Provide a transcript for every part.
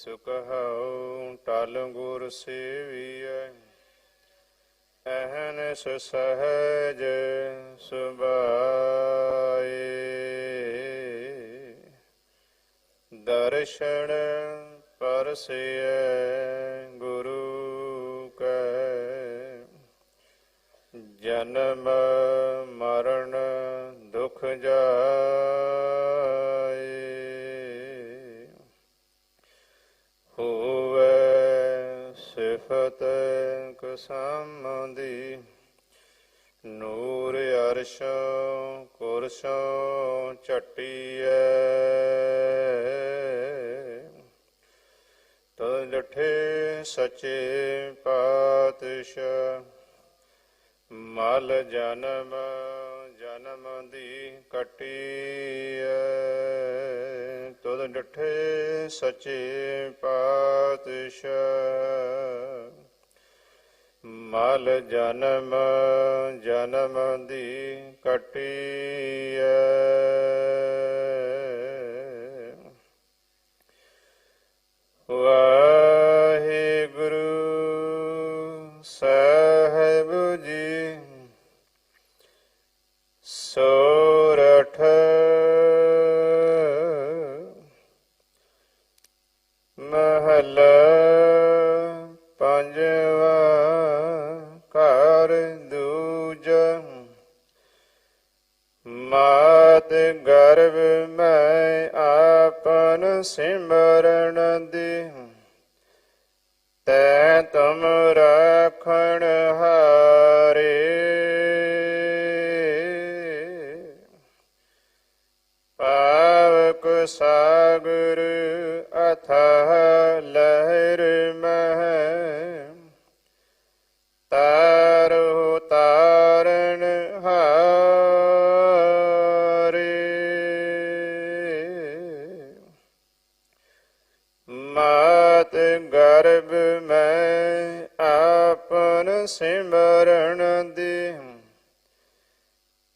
ਸੁਖਉ ਟਲ ਗੁਰ ਸੇਵੀਐ। ਅਹਨਸ ਸਹਜ ਸੁਭਾਏ। ਦਰਸ਼ਨ ਪਰਸਿਐ ਗੁਰੂ ਕੈ। ਜਨਮ ਮਰਨ ਦੁਖ ਜਾਏ। ਸਿਫਤ ਕਸਮਦੀ ਨੂਰ ਅਰਸ਼ੋਂ ਕੁਰਸ਼ੋਂ ਚਟੀਐ ਤਦ ਡਠੇ ਸੱਚੇ ਪਾਤਸ਼ਾਹ, ਮਲ ਜਨਮ ਜਨਮ ਦੀ ਕਟੀਐ। ਤੁਧ ਡਠੇ ਸੱਚੇ ਪਾਤਸ਼ਾਹ। ਮਲ ਜਨਮ ਜਨਮ ਦੀ ਕਟੀਐ ਮਹਲਾ ਪੰਜਵਾ ਘਰ ਦੂਜਾ ਮਾਤ ਗਰਭ ਮੈਂ ਆਪਨ ਸਿਮਰਨ ਦੇ। ਤੈ ਤੁਮ ਰਾਖਣ ਹਾਰੇ। ਪਾਵਕ ਸਾਗਰ ਗਰਭ ਮੈਂ ਆਪਨ ਸਿਮਰਨ ਦੀ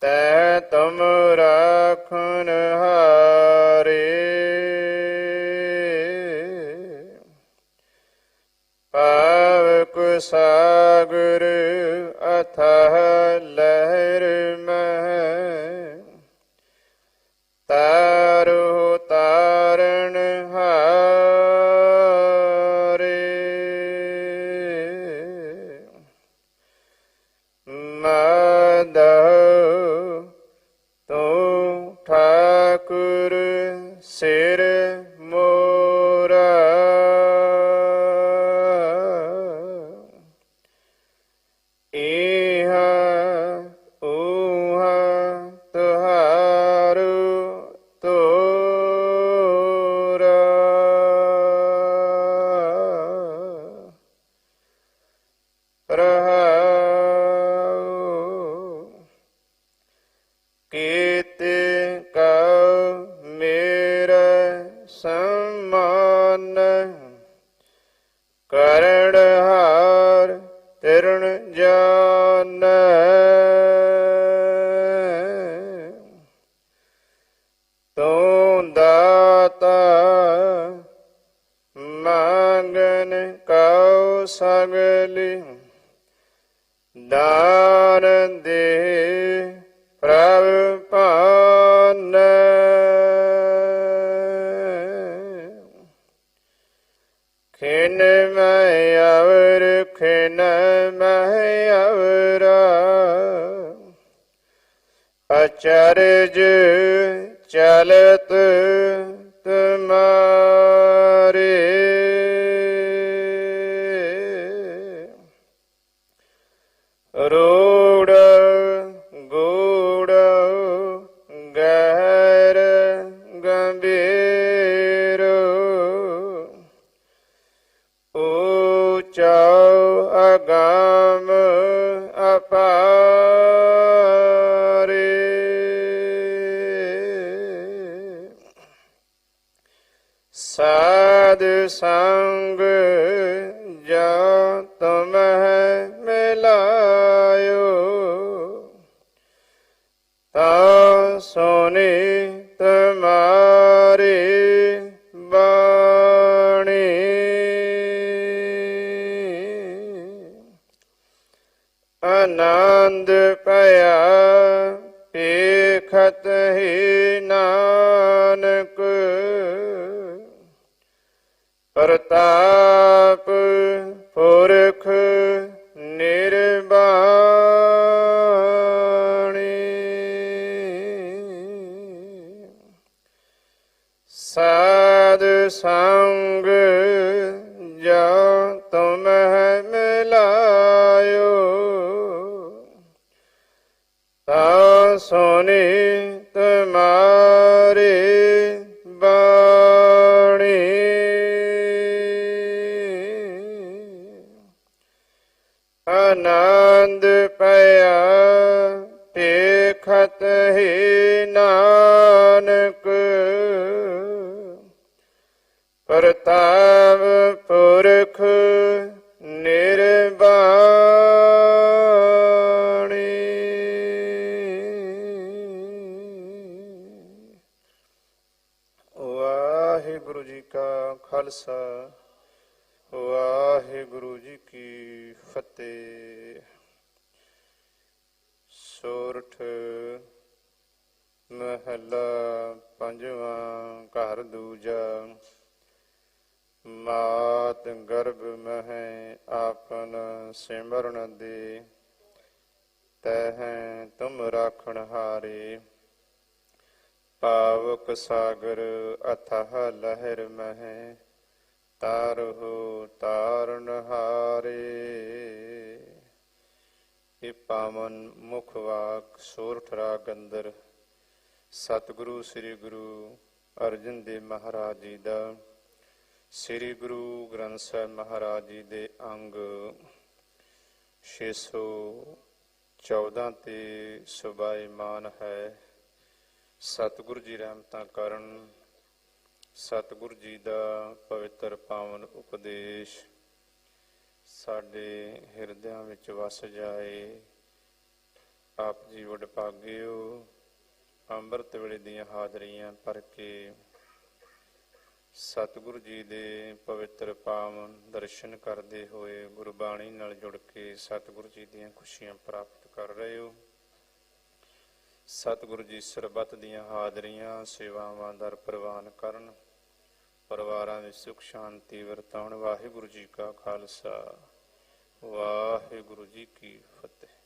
ਤੈ ਤੁਮ ਰਾਖਨ ਹਾਰੇ। ਪਾਵਕ ਸਾਗਰ ਸਿਰ ਕਰਣ ਹਾਰ ਤਿਰਣ ਜਾਨ। ਤੂੰ ਦਾਤਾ ਮੰਗਨ ਕਉ ਸਗਲੀ। ਦਾਨ ਅਚਰਜ ਚਲਤ ਸਾਧ ਸੰਗ ਜਾ ਤੁਮਹਿ ਮਿਲਾਇਓ। ਤਾ ਸੋਨੇ ਤਮਾਰੇ ਬਾਣੀ। ਆਨੰਦ ਪਿਆ ਪੇਖਤ ਹੀ ਨਾਨਕ। ਪ੍ਰਤਾਪ ਪੁਰਖ ਨਿਰਬਾਣੀ। ਸਾਧ ਸੰਗ ਪ੍ਰਤਾਪ ਪੁਰਖ ਨਿਰਬਾਣੀ ਵਾਹਿਗੁਰੂ ਜੀ ਕਾ ਖਾਲਸਾ, ਵਾਹਿਗੁਰੂ ਜੀ ਕੀ ਫਤਿਹ। ਸੋਰਠ ਮਹਲਾ ਪੰਜਵਾਂ ਘਰ ਦੂਜਾ। ਮਾਤ ਗਰਭ ਮਹਿ ਆਪਨ ਸਿਮਰਨ ਦੇ, ਤਹਿ ਤੁਮ ਰਾਖਣ ਹਾਰੇ। ਪਾਵਕ ਸਾਗਰ ਅਥਹ ਲਹਿਰ ਮਹਿ ਤਾਰਹੁ ਤਾਰਨ ਹਾਰੇ। ਇਹ ਪਾਵਨ ਮੁਖ ਵਾਕ ਸੋਰਠ ਰਾਗ ਸਤਿਗੁਰੂ ਸ੍ਰੀ ਗੁਰੂ ਅਰਜਨ ਦੇਵ ਮਹਾਰਾਜ ਜੀ ਦਾ ਸ੍ਰੀ ਗੁਰੂ ਗ੍ਰੰਥ ਸਾਹਿਬ ਮਹਾਰਾਜ ਜੀ ਦੇ ਅੰਗ 614 ਤੇ ਸੁਭਾਈਮਾਨ ਹੈ। ਸਤਿਗੁਰੂ ਜੀ ਰਹਿਮਤਾਂ ਕਰਨ ਸਤਿਗੁਰੂ ਜੀ ਦਾ ਪਵਿੱਤਰ ਪਾਵਨ ਉਪਦੇਸ਼ ਸਾਡੇ ਹਿਰਦਿਆਂ ਵਿੱਚ ਵਸ ਜਾਏ। ਆਪ ਜੀ ਵਡਭਾਗਿਓ, ਅੰਮ੍ਰਿਤ ਵੇਲੇ ਦੀਆਂ ਹਾਜ਼ਰੀਆਂ ਭਰ ਕੇ ਸਤਿਗੁਰੂ ਜੀ ਦੇ ਪਵਿੱਤਰ ਪਾਵਨ ਦਰਸ਼ਨ ਕਰਦੇ ਹੋਏ ਗੁਰਬਾਣੀ ਨਾਲ ਜੁੜ ਕੇ ਸਤਿਗੁਰੂ ਜੀ ਦੀਆਂ ਖੁਸ਼ੀਆਂ ਪ੍ਰਾਪਤ ਕਰ ਰਹੇ ਹੋ। ਸਤਿਗੁਰੂ ਜੀ ਸਰਬੱਤ ਦੀਆਂ ਹਾਜ਼ਰੀਆਂ, ਸੇਵਾਵਾਂ ਦਰ ਪ੍ਰਵਾਨ ਕਰਨ, ਪਰਿਵਾਰਾਂ ਵਿੱਚ ਸੁਖ, ਸ਼ਾਂਤੀ ਵਰਤਾਉਣ। ਵਾਹਿਗੁਰੂ ਜੀ ਕਾ ਖਾਲਸਾ, ਵਾਹਿਗੁਰੂ ਜੀ ਕੀ ਫਤਿਹ।